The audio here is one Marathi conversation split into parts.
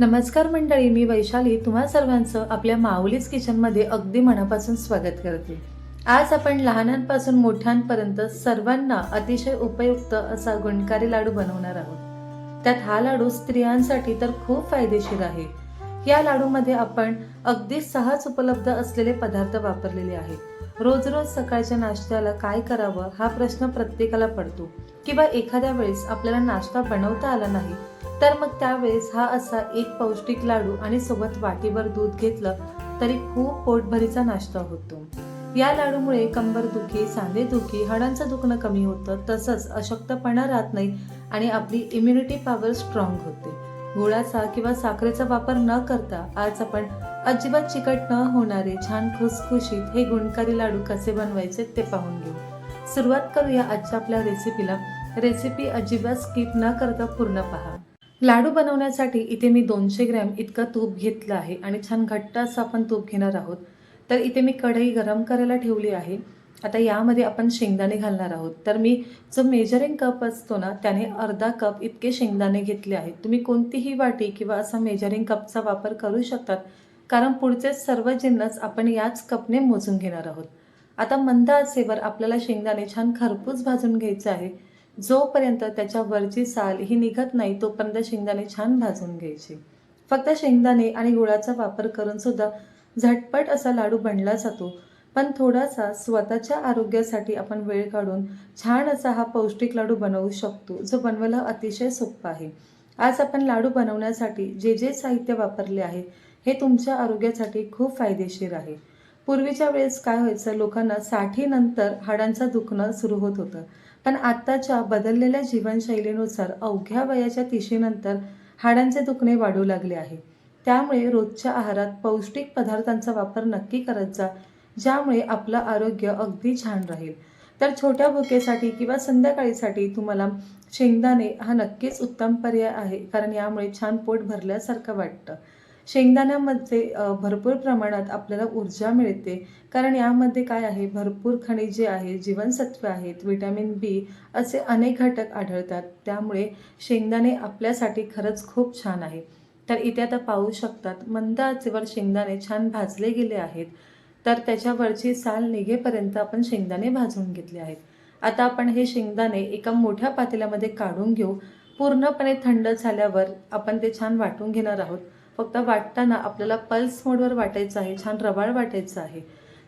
नमस्कार मंडळी मी वैशाली. तुम्हा सर्वांचं आपल्या माऊलीज किचनमध्ये अगदी मनापासून स्वागत करते. आज आपण लहानांपासून मोठ्यांपर्यंत सर्वांना अतिशय उपयुक्त असा गुणकारी लाडू बनवणार आहोत. त्यात हा लाडू स्त्रियांसाठी तर खूप फायदेशीर आहे. या लाडूमध्ये आपण अगदी सहज उपलब्ध असलेले पदार्थ वापरलेले आहेत. रोज रोज सकाळच्या नाश्त्याला काय करावं हा प्रश्न प्रत्येकाला पडतो. किंवा एखाद्या वेळेस आपल्याला नाश्ता बनवता आला नाही तर मग त्यावेळेस हा असा एक पौष्टिक लाडू आणि सोबत वाटीवर दूध घेतलं तरी खूप पोटभरीचा नाश्ता होतो. या लाडूमुळे कंबरदुखी सांधेदुखी हाडांचं दुखणं कमी होतं तसंच अशक्तपणा राहत नाही आणि आपली इम्युनिटी पॉवर स्ट्रॉंग होते. गुळाचा किंवा साखरेचा वापर न करता आज आपण अजिबात चिकट न होणारे छान खुसखुशीत हे गुणकारी लाडू कसे बनवायचे ते पाहून घेऊ. सुरुवात करूया आजच्या आपल्या रेसिपीला रेसिपी अजिबात स्किप न करता पूर्ण पहा. लाडू बनवण्यासाठी इथे मी दोनशे ग्रॅम इतकं तूप घेतलं आहे आणि छान घट्ट असं आपण तूप घेणार आहोत. तर इथे मी कढई गरम करायला ठेवली आहे. आता यामध्ये आपण शेंगदाणे घालणार आहोत. तर मी जो मेजरिंग कप असतो ना त्याने अर्धा कप इतके शेंगदाणे घेतले आहेत. तुम्ही कोणतीही वाटी किंवा असा मेजरिंग कपचा वापर करू शकतात. कारण पुढचे सर्व जिन्नस आपण याच कपने मोजून घेणार आहोत. आता मंद आचेवर आपल्याला शेंगदाणे छान खरपूस भाजून घ्यायचं आहे. जोपर्यंत त्याच्या वरची साल ही निघत नाही तोपर्यंत शेंगदाणे छान भाजून घ्यायचे. फक्त शेंगदाणे आणि गुळाचा वापर करून सुद्धा झटपट असा लाडू बनला जातो. पण थोडासा स्वतःच्या आरोग्यासाठी आपण वेळ काढून छान असा हा पौष्टिक लाडू बनवू शकतो जो बनवायला अतिशय सोपा आहे. आज आपण लाडू बनवण्यासाठी जे जे साहित्य वापरले आहे हे तुमच्या आरोग्यासाठी खूप फायदेशीर आहे. पूर्वीच्या वेळेस काय व्हायचं लोकांना साठीनंतर हाडांचं दुखणं सुरू होत होतं. पण आत्ताच्या बदललेल्या जीवनशैलीनुसार अवघ्या वयाच्या तिशीनंतर हाडांचे दुखणे वाढू लागले आहे. त्यामुळे रोजच्या आहारात पौष्टिक पदार्थांचा वापर नक्की करत जा ज्यामुळे आपलं आरोग्य अगदी छान राहील. तर छोट्या भुकेसाठी किंवा संध्याकाळीसाठी तुम्हाला शेंगदाणे हा नक्कीच उत्तम पर्याय आहे कारण यामुळे छान पोट भरल्यासारखं वाटतं. शेंगदाण्यामध्ये भरपूर प्रमाणात आपल्याला ऊर्जा मिळते. कारण यामध्ये काय आहे? भरपूर खनिजे आहे जीवनसत्वे आहेत विटॅमिन बी असे अनेक घटक आढळतात. त्यामुळे शेंगदाणे आपल्यासाठी खरंच खूप छान आहे. तर इथे आता पाहू शकतात मंद आचेवर शेंगदाणे छान भाजले गेले आहेत. तर त्याच्यावरची साल निघेपर्यंत आपण शेंगदाणे भाजून घेतले आहेत. आता आपण हे शेंगदाणे एका मोठ्या पातेल्यामध्ये काढून घेऊ. पूर्णपणे थंड झाल्यावर आपण ते छान वाटून घेणार आहोत. फक्त वाटताना आपल्याला पल्स मोडवर वाटायचं आहे छान रवाळ वाटायचं आहे.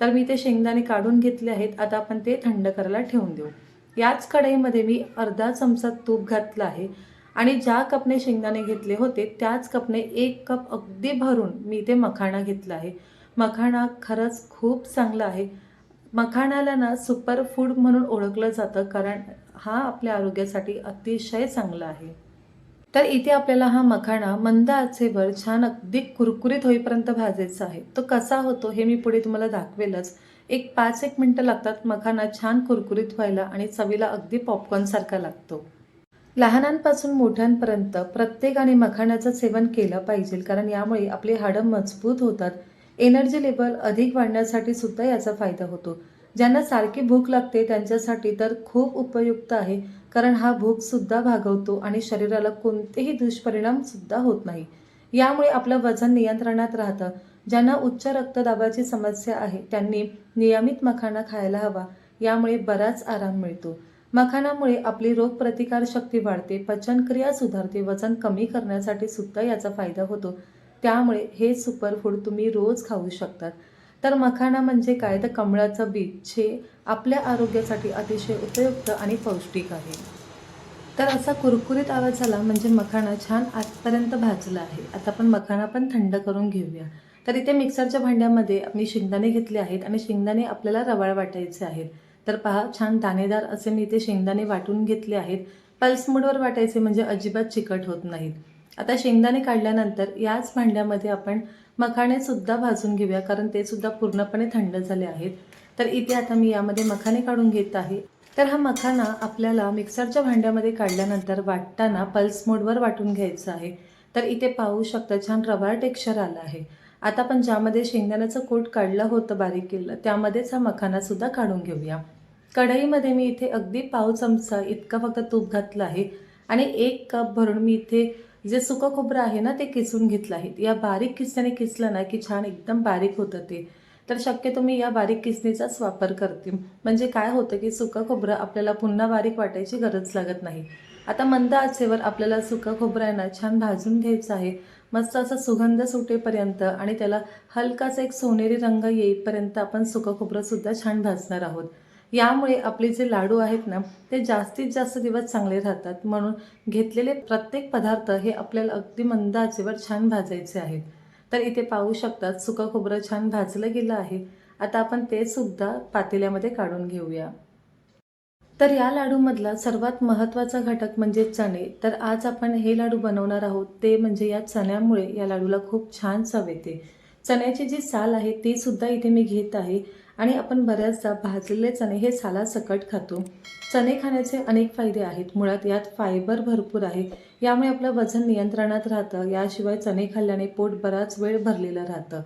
तर मी ते शेंगदाणे काढून घेतले आहेत आता आपण ते थंड करायला ठेवून देऊ. याच कढईमध्ये मी अर्धा चमचा तूप घातलं आहे आणि ज्या कपने शेंगदाणे घेतले होते त्याच कपने एक कप अगदी भरून मी ते मखाणा घेतला आहे. मखाणा खरंच खूप चांगला आहे. मखाणाला ना सुपर फूड म्हणून ओळखलं जातं कारण हा आपल्या आरोग्यासाठी अतिशय चांगला आहे. तर इथे आपल्याला हा मखाणा मंद आचेवर छान अगदी कुरकुरीत होईपर्यंत भाजायचा आहे. तो कसा होतो हे मी पुढे तुम्हाला दाखवेलच. एक पाच एक मिनटं लागतात मखाना छान कुरकुरीत व्हायला आणि चवीला अगदी पॉपकॉर्नसारखा लागतो. लहानांपासून मोठ्यांपर्यंत प्रत्येकाने मखाण्याचं सेवन केलं पाहिजे कारण यामुळे आपली हाडं मजबूत होतात. एनर्जी लेवल अधिक वाढण्यासाठी सुद्धा याचा फायदा होतो. ज्यांना सारखी भूक लागते त्यांच्यासाठी तर खूप उपयुक्त आहे कारण हा भूक सुद्धा भागवतो आणि शरीराला कोणतेही दुष्परिणाम सुद्धा होत नाही. यामुळे आपलं वजन नियंत्रणात राहतं. ज्यांना उच्च रक्तदाबाची समस्या आहे त्यांनी नियमित मखाना खायला हवा. यामुळे बराच आराम मिळतो. मखानामुळे आपली रोगप्रतिकार शक्ती वाढते पचनक्रिया सुधारते वजन कमी करण्यासाठी सुद्धा याचा फायदा होतो. त्यामुळे हे सुपरफूड तुम्ही रोज खाऊ शकतात. तर मखाना म्हणजे काय? तर कमळाचं बीज जे आपल्या आरोग्यासाठी अतिशय उपयुक्त आणि पौष्टिक आहे. तर असा कुरकुरीत आवाज झाला म्हणजे मखाणा छान आजपर्यंत भाजला आहे. आता आपण मखाणा पण थंड करून घेऊया. तर इथे मिक्सरच्या भांड्यामध्ये मी शेंगदाणे घेतले आहेत आणि शेंगदाणे आपल्याला रवाळ वाटायचे आहेत. तर पहा छान दाणेदार असे मी इथे शेंगदाणे वाटून घेतले आहेत. पल्स मोडवर वाटायचे म्हणजे अजिबात चिकट होत नाहीत. आता शेंगदाणे काढल्यानंतर याच भांड्यामध्ये आपण मखाणे सुद्धा भाजून घेऊया कारण ते सुद्धा पूर्णपणे थंड झाले आहेत. तर इथे आता मी यामध्ये मखाणे काढून घेत आहे. तर हा मखाना आपल्याला मिक्सरच्या भांड्यामध्ये काढल्यानंतर वाटताना पल्स मोडवर वाटून घ्यायचा आहे. तर इथे पाहू शकता छान रवा टेक्स्चर आलं आहे. आता आपण ज्यामध्ये शेंगदाण्याचं कोट काढलं होतं बारीक केलं त्यामध्येच हा मखानासुद्धा काढून घेऊया. कढईमध्ये मी इथे अगदी पाव चमचा इतका फक्त तूप घातलं आहे आणि एक कप भरून मी इथे जे सुकं खोबरं आहे ना ते किसून घेतलं आहे. या बारीक किसण्याने किसलं ना की छान एकदम बारीक होतं ते. तर शक्यतो मी या बारीक किसणीचाच वापर करते. म्हणजे काय होतं की सुकं खोबरं आपल्याला पुन्हा बारीक वाटायची गरज लागत नाही. आता मंद आचेवर आपल्याला सुकं खोबरं आहे ना छान भाजून घ्यायचं आहे. मस्त असा सुगंध सुटेपर्यंत आणि त्याला हलकाचा एक सोनेरी रंग येईपर्यंत आपण सुकं खोबरंसुद्धा छान भाजणार आहोत. यामुळे आपले जे लाडू आहेत ना ते जास्तीत जास्त दिवस चांगले राहतात. म्हणून घेतलेले प्रत्येक पदार्थ हे आपल्याला अगदी मंद आचेवर छान भाजायचे आहेत. तर इथे पाहू शकतात सुकं खोबरं छान भाजलं गेलं आहे. आता आपण ते सुद्धा पातेल्यामध्ये काढून घेऊया. तर या लाडूमधला सर्वात महत्त्वाचा घटक म्हणजे चणे. तर आज आपण हे लाडू बनवणार आहोत ते म्हणजे या चण्यामुळे या लाडूला खूप छान चव येते. चण्याची जी साल आहे ती सुद्धा इथे मी घेत आहे. आणि आपण बऱ्याचदा भाजलेले चणे हे सालासकट खातो. चणे खाण्याचे अनेक फायदे आहेत. मुळात यात फायबर भरपूर आहे. यामुळे आपलं वजन नियंत्रणात राहतं. याशिवाय चणे खाल्ल्याने पोट बराच वेळ भरलेलं राहतं.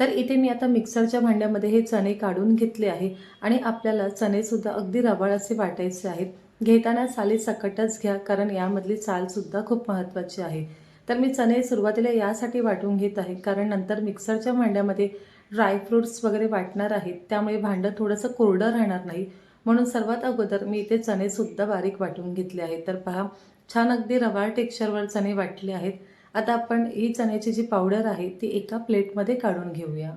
तर इथे मी आता मिक्सरच्या भांड्यामध्ये हे चणे काढून घेतले आहे आणि आपल्याला चणेसुद्धा अगदी रवाळ असे वाटायचे आहेत. घेताना साली सकटच घ्या कारण यामधली सालसुद्धा खूप महत्त्वाची आहे. तर मी चणे सुरुवातीला यासाठी वाटून घेत आहे कारण नंतर मिक्सरच्या भांड्यामध्ये ड्रायफ्रूट्स वगैरे वाटणार आहेत त्यामुळे भांडं थोडंसं कोरडं राहणार नाही. म्हणून सर्वात अगोदर मी इथे चणेसुद्धा बारीक वाटून घेतले आहेत. तर पहा छान अगदी रवाळ टेक्स्चरवर चणे वाटले आहेत. आता आपण ही चण्याची जी पावडर आहे ती एका प्लेटमध्ये काढून घेऊया.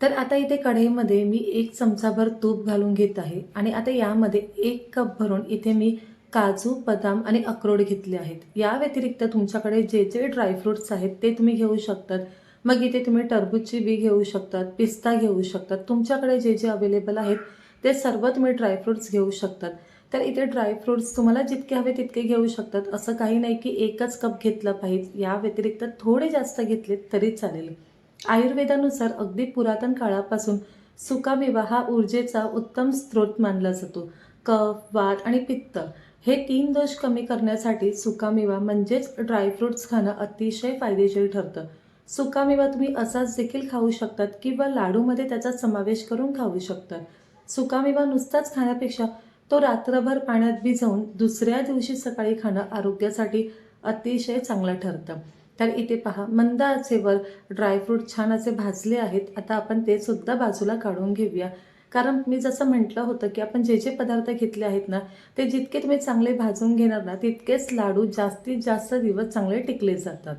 तर आता इथे कढईमध्ये मी एक चमचाभर तूप घालून घेत आहे आणि आता यामध्ये एक कप भरून इथे मी काजू बदाम आणि अक्रोड घेतले आहेत. या व्यतिरिक्त तुमच्याकडे जे जे ड्रायफ्रूट्स आहेत ते तुम्ही घेऊ शकतात. मग इथे तुम्ही टरबूजची बी घेऊ शकतात पिस्ता घेऊ शकतात. तुमच्याकडे जे जे अवेलेबल आहेत ते सर्व तुम्ही ड्रायफ्रूट्स घेऊ शकतात. तर इथे ड्रायफ्रूट्स तुम्हाला जितके हवे तितके घेऊ शकतात. असं काही नाही की एकच कप घेतलं पाहिजे. या व्यतिरिक्त थोडे जास्त घेतले तरी चालेल. आयुर्वेदानुसार अगदी पुरातन काळापासून सुकामेवा हा ऊर्जेचा उत्तम स्रोत मानला जातो. कफ वात आणि पित्त हे तीन दोष कमी करण्यासाठी सुकामेवा म्हणजेच ड्रायफ्रूट्स खाणं अतिशय फायदेशीर ठरतं. सुकामेवा तुम्ही असाच देखील खाऊ शकतात किंवा लाडूमध्ये त्याचा समावेश करून खाऊ शकतात. सुकामेवा नुसताच खाण्यापेक्षा तो रात्रभर पाण्यात भिजवून दुसऱ्या दिवशी सकाळी खाणं आरोग्यासाठी अतिशय चांगलं ठरतं. तर इथे पहा मंद आचेवर ड्रायफ्रूट छान असे भाजले आहेत. आता आपण ते सुद्धा बाजूला काढून घेऊया. कारण मी जसं म्हटलं होतं की आपण जे जे पदार्थ घेतले आहेत ना ते जितके तुम्ही चांगले भाजून घेणार ना तितकेच लाडू जास्तीत जास्त दिवस चांगले टिकले जातात.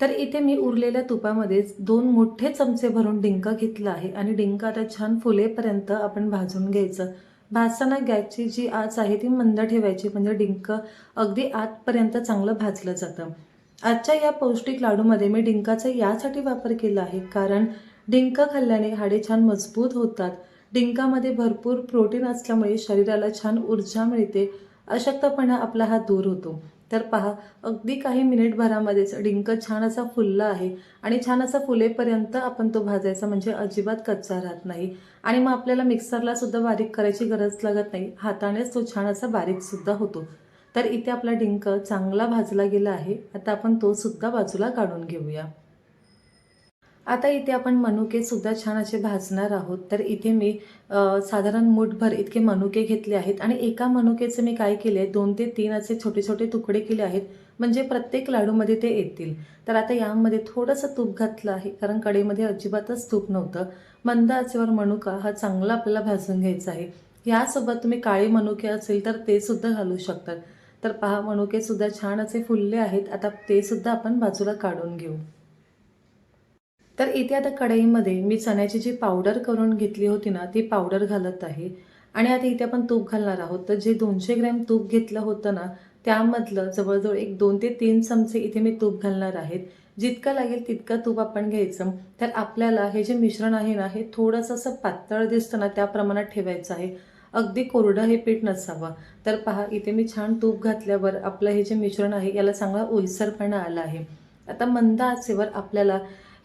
तर इथे मी उरलेल्या तुपामध्येच दोन मोठे चमचे भरून डिंक घेतला आहे आणि डिंक आता छान फुलेपर्यंत आपण भाजून घ्यायचं. भाजताना गॅसची जी आच आहे ती मंद ठेवायची म्हणजे डिंक अगदी आतपर्यंत चांगलं भाजलं जातं. आजच्या या पौष्टिक लाडूमध्ये मी डिंकाचा यासाठी वापर केला आहे कारण डिंक खाल्ल्याने हाडे छान मजबूत होतात. डिंकामध्ये भरपूर प्रोटीन असल्यामुळे शरीराला छान ऊर्जा मिळते. अशक्तपणा आपला हा दूर होतो. तर पहा अगदी काही मिनिटभरामध्येच डिंक छान असा फुलला आहे आणि छान असा फुलेपर्यंत आपण तो भाजायचा म्हणजे अजिबात कच्चा राहत नाही. आणि मग आपल्याला मिक्सरला सुद्धा बारीक करायची गरज लागत नाही. हातानेच तो छान असा बारीकसुद्धा होतो. तर इथे आपला डिंक चांगला भाजला गेला आहे. आता आपण तो सुद्धा बाजूला काढून घेऊया. आता इथे आपण मनुके सुद्धा छान असे भाजणार आहोत. तर इथे मी साधारण मुठभर इतके मनुके घेतले आहेत. आणि एका मनुकेचे मी काय केले दोन ते तीन असे छोटे छोटे तुकडे केले आहेत. म्हणजे प्रत्येक लाडूमध्ये ते येतील. तर आता यामध्ये थोडंसं तूप घातलं आहे कारण कडेमध्ये अजिबातच तूप नव्हतं. मंद आचेवर मनुका हा चांगला आपल्याला भाजून घ्यायचा आहे. यासोबत तुम्ही काळे मनुके असेल तर ते सुद्धा घालू शकतात. तर पहा मनुके सुद्धा छान असे फुलले आहेत. आता ते सुद्धा आपण बाजूला काढून घेऊ. तर इथे आता कढईमध्ये मी चण्याची जी पावडर करून घेतली होती ना ती पावडर घालत आहे. आणि आता इथे आपण तूप घालणार आहोत. तर जे दोनशे ग्रॅम तूप घेतलं होतं ना त्यामधलं जवळजवळ एक दोन ते तीन चमचे इथे मी तूप घालणार आहेत. जितकं लागेल तितकं तूप आपण घ्यायचं. तर आपल्याला हे जे मिश्रण आहे ना हे थोडंसं असं पातळ दिसतं ना त्या प्रमाणात ठेवायचं आहे. अगदी कोरडं हे पीठ नसावं. तर पहा इथे मी छान तूप घातल्यावर आपलं हे जे मिश्रण आहे याला चांगला ओलसरपणा आला आहे. आता मंद आचेवर आपल्याला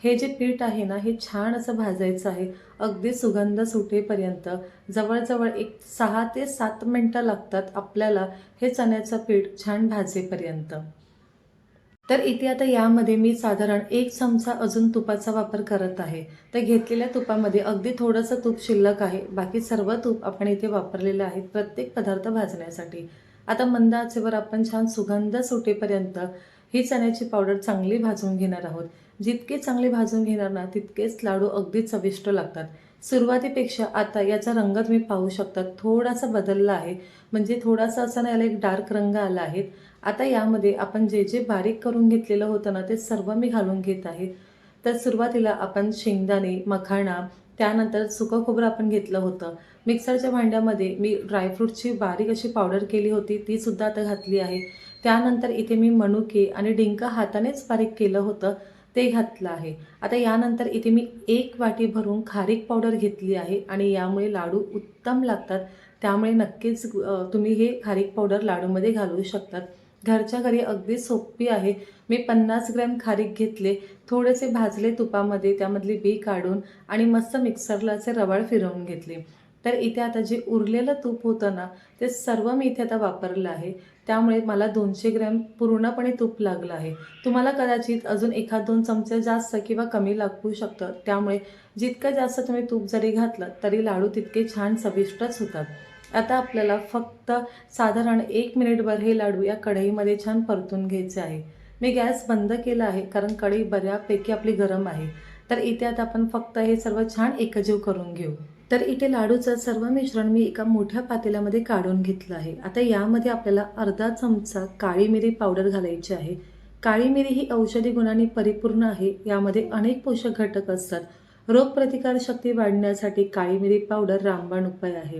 हे जे पीठ आहे ना हे छान असं भाजायचं आहे. अगदी सुगंध सुटेपर्यंत. जवळजवळ एक सहा ते सात मिनटं लागतात आपल्याला हे चण्याचं पीठ छान भाजेपर्यंत. तर इथे आता यामध्ये मी साधारण एक चमचा अजून तुपाचा वापर करत आहे. तर घेतलेल्या तुपामध्ये अगदी थोडंसं तूप शिल्लक आहे. बाकी सर्व तूप आपण इथे वापरलेलं आहे प्रत्येक पदार्थ भाजण्यासाठी. आता मंद आचेवर आपण छान सुगंध सुटेपर्यंत ही चण्याची पावडर चांगली भाजून घेणार आहोत. जितके चांगले भाजून घेणार ना तितकेच लाडू अगदी चविष्ट लागतात. सुरुवातीपेक्षा आता याचा रंग तुम्ही पाहू शकता थोडासा बदलला आहे. म्हणजे थोडासा असा ना याला एक डार्क रंग आला आहे. आता यामध्ये आपण जे जे बारीक करून घेतलेलं होतं ना ते सर्व मी घालून घेत आहे. तर सुरुवातीला आपण शेंगदाणे मखाणा त्यानंतर सुकं खोबरं आपण घेतलं होतं. मिक्सरच्या भांड्यामध्ये मी ड्रायफ्रूटची बारीक अशी पावडर केली होती. ती सुद्धा आता घातली आहे. त्यानंतर इथे मी मनुके आणि डिंक हातानेच बारीक केलं होतं. ते घातलं आहे. आता यानंतर इथे मी एक वाटी भरून खारीक पावडर घेतली आहे आणि यामुळे लाडू उत्तम लागतात. त्यामुळे नक्कीच तुम्ही हे खारीक पावडर लाडूमध्ये घालू शकतात. घरच्या घरी अगदी सोपी आहे. मी पन्नास ग्रॅम खारीक घेतले. थोडेसे भाजले तुपामध्ये त्यामधली बी काढून आणि मस्त मिक्सरला असे रवाळ फिरवून घेतले. तर इथे आता जे उरलेलं तूप होतं ना ते सर्व मी इथे आता वापरलं आहे. त्यामुळे मला दोनशे ग्रॅम पूर्णपणे तूप लागलं आहे. तुम्हाला कदाचित अजून एखाद दोन चमचे जास्त किंवा कमी लागू शकतं. त्यामुळे जितकं जास्त तुम्ही तूप जरी घातलं तरी लाडू तितके छान चविष्टच होतात. आता आपल्याला फक्त साधारण एक मिनिटभर हे लाडू या कढईमध्ये छान परतून घ्यायचे आहे. मी गॅस बंद केला आहे कारण कढई बऱ्यापैकी आपली गरम आहे. तर इथे आता आपण फक्त हे सर्व छान एकजीव करून घेऊ. तर इथे लाडूचं सर्व मिश्रण मी एका मोठ्या पातेल्यामध्ये काढून घेतलं आहे. आता यामध्ये आपल्याला अर्धा चमचा काळी मिरी पावडर घालायची आहे. काळी मिरी ही औषधी गुणांनी परिपूर्ण आहे. यामध्ये अनेक पोषक घटक असतात. रोगप्रतिकारशक्ती वाढण्यासाठी काळी मिरी पावडर रामबाण उपाय आहे.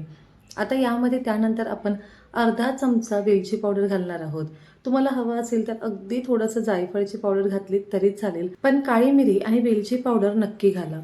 आता यामध्ये त्यानंतर आपण अर्धा चमचा वेलची पावडर घालणार आहोत. तुम्हाला हवं असेल तर अगदी थोडंसं जायफळची पावडर घातली तरी चालेल. पण काळी मिरी आणि वेलची पावडर नक्की घाला.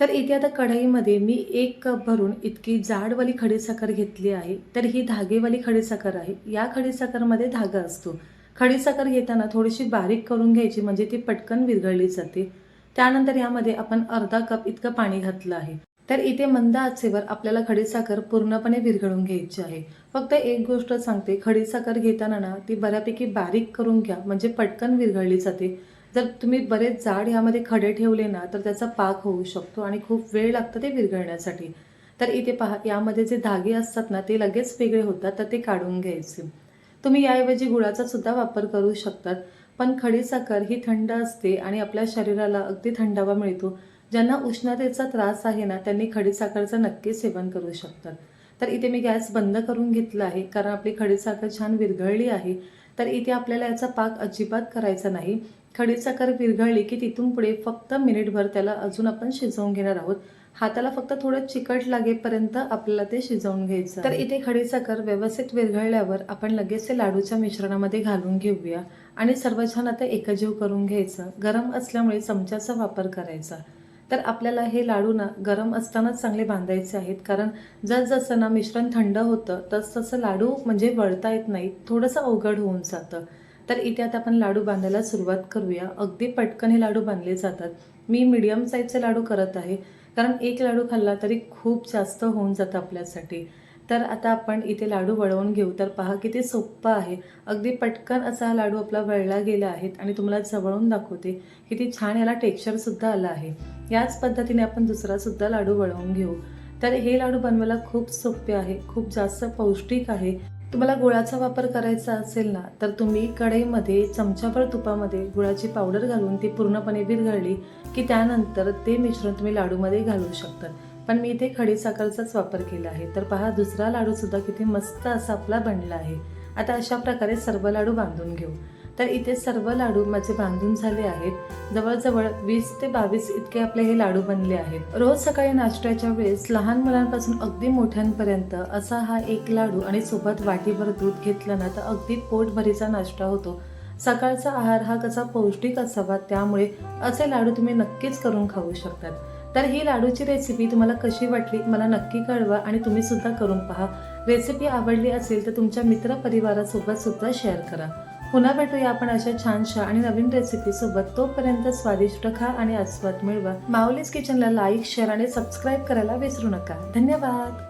तर इथे आता कढईमध्ये मी एक कप भरून इतकी जाडवाली खडीसाखर घेतली आहे. तर ही धागेवाली खडीसाखर आहे. या खडीसाखरमध्ये धागा असतो. खडीसाखर घेताना थोडीशी बारीक करून घ्यायची म्हणजे ती पटकन विरघळली जाते. त्यानंतर यामध्ये आपण अर्धा कप इतकं पाणी घातलं आहे. तर इथे मंद आचेवर आपल्याला खडीसाखर पूर्णपणे विरघळून घ्यायची आहे. फक्त एक गोष्ट सांगते खडीसाखर घेताना ना ती बऱ्यापैकी बारीक करून घ्या म्हणजे पटकन विरघळली जाते. जर तुम्ही बरेच जाड ह्यामध्ये खडे ठेवले ना तर त्याचा पाक होऊ शकतो आणि खूप वेळ लागतो ते विरघळण्यासाठी. तर इथे पहा यामध्ये जे धागे असतात ना ते लगेच वेगळे होतात तर ते काढून घ्यायचे. तुम्ही याऐवजी गुळाचा सुद्धा वापर करू शकतात पण खडीसाखर ही थंड असते आणि आपल्या शरीराला अगदी थंडावा मिळतो. ज्यांना उष्णतेचा त्रास आहे ना त्यांनी खडीसाखरचं नक्की सेवन करू शकतात. तर इथे मी गॅस बंद करून घेतला आहे कारण आपली खडीसाखर छान विरघळली आहे. तर इथे आपल्याला याचा पाक अजिबात करायचा नाही. खडीसाखर विरघळली की तिथून पुढे फक्त मिनिटभर त्याला अजून आपण शिजवून घेणार आहोत. हाताला फक्त थोडं चिकट लागेपर्यंत आपल्याला ते शिजवून घ्यायचं तर इथे खडीसाखर व्यवस्थित विरघळल्यावर आपण लगेच ते लाडूच्या मिश्रणामध्ये घालून घेऊया आणि सर्व छान आता एकजीव करून घ्यायचं. गरम असल्यामुळे चमच्याचा वापर करायचा. तर आपल्याला हे लाडू ना गरम असतानाच चांगले बांधायचे आहेत. कारण जसजसं ना मिश्रण थंड होतं तस तसं लाडू म्हणजे वळता येत नाही थोडंसं अवघड होऊन जातं. तर इथे आता आपण लाडू बांधायला सुरुवात करूया. अगदी पटकन हे लाडू बांधले जातात. मी मीडियम साईजचे लाडू करत आहे. कारण एक लाडू खाल्ला तरी खूप जास्त होऊन जातं आपल्यासाठी. तर आता आपण इथे लाडू वळवून घेऊ. तर पहा किती सोप्पं आहे. अगदी पटकन असा हा लाडू आपला वळला गेला आहे आणि तुम्हाला जवळून दाखवते किती छान याला टेक्स्चरसुद्धा आला आहे. याच पद्धतीने आपण दुसरासुद्धा लाडू वळवून घेऊ. तर हे लाडू बनवायला खूप सोपे आहे. खूप जास्त पौष्टिक आहे. तुम्हाला गुळाचा वापर करायचा असेल ना तर तुम्ही कढईमध्ये चमचाभर तुपामध्ये गुळाची पावडर घालून ती पूर्णपणे विरघळली की त्यानंतर ते मिश्रण तुम्ही लाडूमध्ये घालू शकतात पण मी इथे खडीसाखरचाच वापर केला आहे. तर पहा दुसरा लाडूसुद्धा किती मस्त असा आपला बनला आहे. आता अशा प्रकारे सर्व लाडू बांधून घेऊ. तर इथे सर्व लाडू माझे बांधून झाले आहेत. जवळजवळ वीस ते बावीस इतके आपले हे लाडू बनले आहेत. रोज सकाळी नाश्त्याच्या वेळेस लहान मुलांपासून अगदी मोठ्यांपर्यंत असा हा एक लाडू आणि सोबत वाटीभर दूध घेतलं ना तर अगदी पोटभरीचा नाश्ता होतो. सकाळचा आहार हा कसा पौष्टिक असावा त्यामुळे असे लाडू तुम्ही नक्कीच करून खाऊ शकतात. तर ही लाडूची रेसिपी तुम्हाला कशी वाटली मला नक्की कळवा आणि तुम्ही सुद्धा करून पहा. रेसिपी आवडली असेल तर तुमच्या मित्रपरिवारासोबत सुद्धा शेअर करा. पुन्हा भेटूया आपण अशा छानशा आणि नवीन रेसिपी सोबत. तोपर्यंत स्वादिष्ट खा आणि आस्वाद मिळवा. माऊलीज किचनला लाईक शेअर आणि सबस्क्राईब करायला विसरू नका. धन्यवाद.